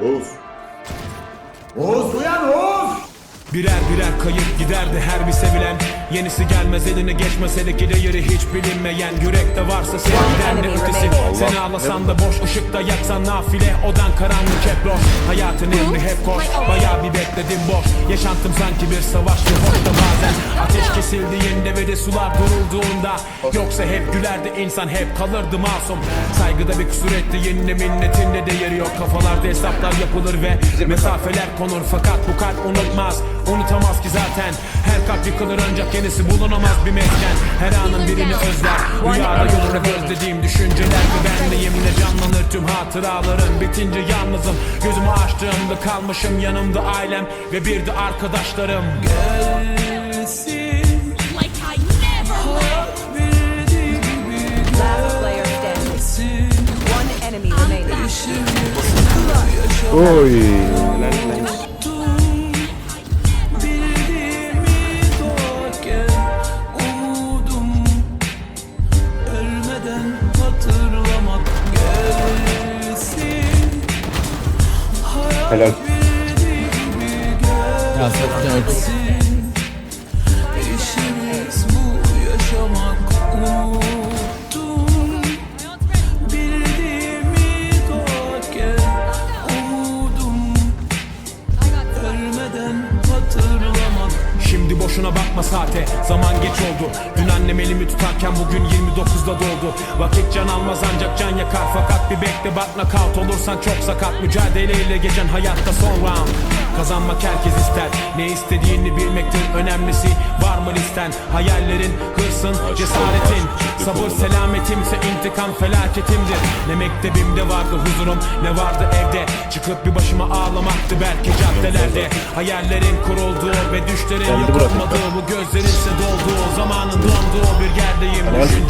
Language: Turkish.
Oğuz. Oğuz uyan Oğuz! Birer birer kayıp giderdi her bir sevilen. Yenisi gelmez eline geçmese de gideri hiç bilinmeyen. Yürekte varsa sevgiden ne ötesi. Sen ağlasan da boş ışıkta yaksan nafile. Odan karanlık hep loş Hayatın emri hep koş. Bayağı bir bekledim boş. Yaşantım sanki bir savaştı hoşta bazen. Ateş kesildiğinde ve de sular durulduğunda. Yoksa hep gülerdi insan hep kalırdı masum. Saygıda bir kusur etti yenine minnetinde değeri yok Kafalarda hesaplar yapılır ve mesafeler konur. Fakat bu kalp unutmaz Unutamaz ki zaten. Her kalp yıkılır ancak yenisi bulunamaz bir mesken. Her anın birini özler Rüyada görür özlediğim düşünceler ve benliğimle canlanır tüm hatıralarım. Bitince yalnızım Gözümü açtığımda kalmışım yanımda ailem Ve bir de arkadaşlarım. Like Oy. Helal. Ya satacağım boşuna bakma saate. Zaman geç oldu. Dün annem elimi tutarken bugün 29'da doğdu. Vakit can almaz ancak can yakar. Fakat bir bekle bak nakavt olursan çok sakat. Mücadeleyle geçen hayatta son round Kazanmak herkes ister. Ne istediğini bilmektir önemlisi. Var mı listen? Hayallerin, hırsın, cesaretin. Sabır selametimse intikam felaketimdir. Ne mektebimde vardı huzurum ne vardı evde. Çıkıp bir başıma ağlamaktı belki caddelerde. Hayallerin kurulduğu ve düşlerin yıkılmadığı Bu gözlerinse dolduğu zamanın donduğu bir